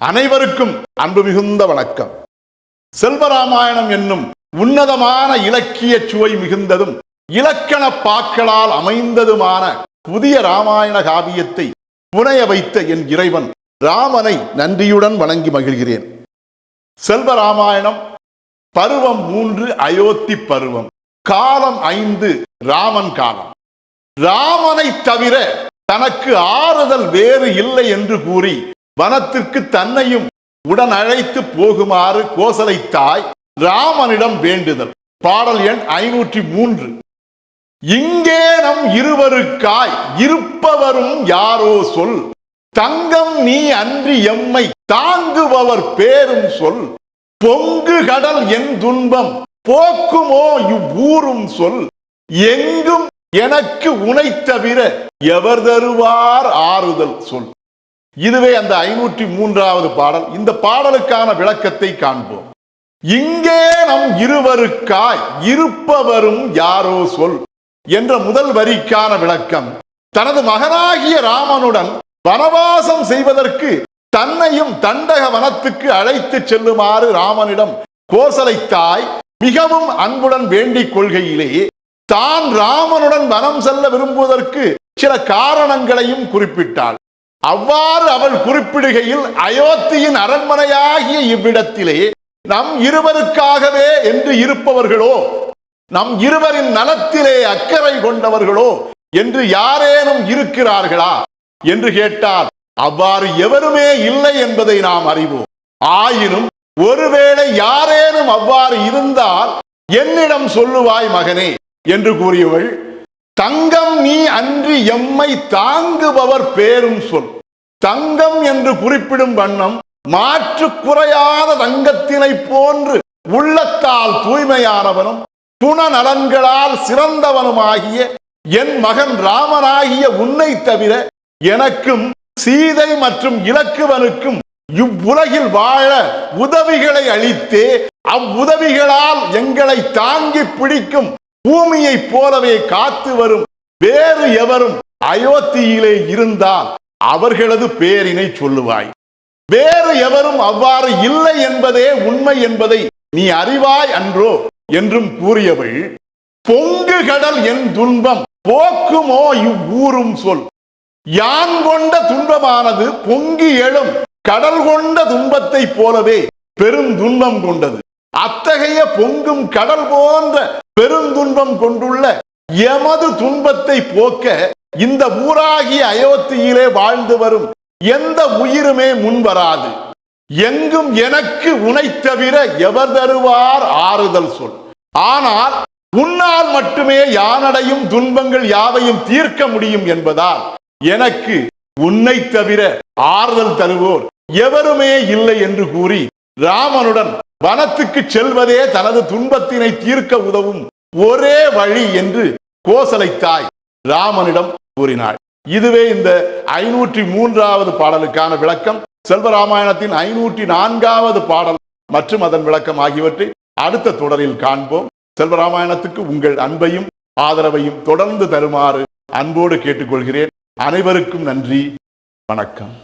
அனைவருக்கும் அன்பு மிகுந்த வணக்கம். செல்வராமாயணம் என்னும் உன்னதமான இலக்கிய சுவை மிகுந்ததும் இலக்கண பாக்களால் அமைந்ததுமான புதிய ராமாயண காவியத்தை புனைய வைத்த என் இறைவன் ராமனை நன்றியுடன் வணங்கி மகிழ்கிறேன். செல்வராமாயணம் பருவம் மூன்று அயோத்தி பருவம் காலம் ஐந்து ராமன் காலம். ராமனை தவிர தனக்கு ஆறுதல் வேறு இல்லை என்று கூறி வனத்திற்கு தன்னையும் உடன் அழைத்து போகுமாறு கோசலை தாய் ராமனிடம் வேண்டுதல். பாடல் எண் ஐநூற்றி மூன்று. இங்கே நம் இருவருக்காய் இருப்பவரும் யாரோ சொல். தங்கம் நீ அன்றி எம்மை தாங்குபவர் பேரும் சொல். பொங்கு கடல் என் துன்பம் போக்குமோ இவ்வூரும் சொல். எங்கும் எனக்கு உனை தவிர எவர் தருவார் ஆறுதல் சொல். இதுவே அந்த ஐநூற்றி மூன்றாவது பாடல். இந்த பாடலுக்கான விளக்கத்தை காண்போம். இங்கே நம் இருவருக்காய் இருப்பவரும் யாரோ சொல் என்ற முதல் வரிக்கான விளக்கம். தனது மகனாகிய ராமனுடன் வனவாசம் செய்வதற்கு தன்னையும் தண்டக வனத்துக்கு அழைத்து செல்லுமாறு ராமனிடம் கோசலை தாய் மிகவும் அன்புடன் வேண்டிக் கொள்கையிலே தான் ராமனுடன் வனம் செல்ல விரும்புவதற்கு சில காரணங்களையும் குறிப்பிட்டாள். அவ்வாறு அவள் குறிப்பிடுகையில் அயோத்தியின் அரண்மனையாகிய இவ்விடத்திலே நம் இருவருக்காகவே என்று இருப்பவர்களோ நம் இருவரின் நலத்திலே அக்கறை கொண்டவர்களோ என்று யாரேனும் இருக்கிறார்களா என்று கேட்டார் அவ்வாறு எவருமே இல்லை என்பதை நாம் அறிவோம். ஆயினும் ஒருவேளை யாரேனும் அவ்வாறு இருந்தால் என்னிடம் சொல்லுவாய் மகனே என்று கூறியவள் தங்கம் நீ அன்று எம்மை தாங்குபவர் பேரும் சொல். தங்கம் என்று குறிப்பிடும் வண்ணம் மாற்று குறையாத தங்கத்தினை போன்று உள்ளத்தால் தூய்மையானவனும் குணநலன்களால் சிறந்தவனுமாகிய என் மகன் ராமனாகிய உன்னை தவிர எனக்கும் சீதை மற்றும் இலக்குவனுக்கும் இவ்வுலகில் வாழ உதவிகளை அளித்தே அவ்வுதவிகளால் எங்களை தாங்கி பிடிக்கும் பூமியைப் போலவே காத்து வரும். வேறு எவரும் அயோத்தியிலே இருந்தால் அவர்களது பேரினை சொல்லுவாய். வேறு எவரும் அவ்வாறு இல்லை என்பதே உண்மை என்பதை நீ அறிவாய் அன்றோ என்றும் கூறியவள் பொங்கு கடல் என் துன்பம் போக்குமோ இவ்வூரும் சொல். யான் கொண்ட துன்பமானது பொங்கி எழும் கடல் கொண்ட துன்பத்தை போலவே பெரும் துன்பம் கொண்டது. அத்தகைய பொங்கும் கடல் போன்ற பெருந்துன்பம் கொண்டுள்ள எமது துன்பத்தை போக்க இந்த ஊராகிய அயோத்தியிலே வாழ்ந்து வரும் எந்த உயிருமே முன்வராது. எங்கும் எனக்கு உனை தவிர எவர் தருவார் ஆறுதல் சொல். ஆனால் உன்னால் மட்டுமே யானடையும் துன்பங்கள் யாவையும் தீர்க்க முடியும் என்பதால் எனக்கு உன்னை தவிர ஆறுதல் தருவோர் எவருமே இல்லை என்று கூறி ராமனுடன் வனத்துக்கு செல்வதே தனது துன்பத்தினை தீர்க்க உதவும் ஒரே வழி என்று கோசலை தாய் ராமனிடம் கூறினாள். இதுவே இந்த ஐநூற்றி மூன்றாவது பாடலுக்கான விளக்கம். செல்வராமாயணத்தின் ஐநூற்றி நான்காவது பாடல் மற்றும் அதன் விளக்கம் ஆகியவற்றை அடுத்த தொடரில் காண்போம். செல்வராமாயணத்துக்கு உங்கள் அன்பையும் ஆதரவையும் தொடர்ந்து தருமாறு அன்போடு கேட்டுக்கொள்கிறேன். அனைவருக்கும் நன்றி. வணக்கம்.